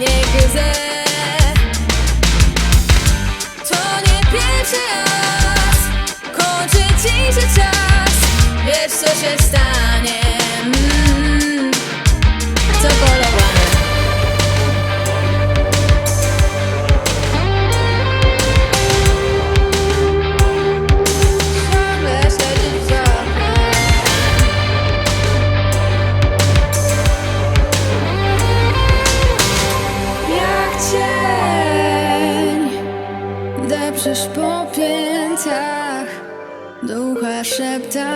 nie gryzę. To nie pierwszy raz. Kończy ci się czas. Wiesz co się stanie Deprzesz po piętach Ducha szepta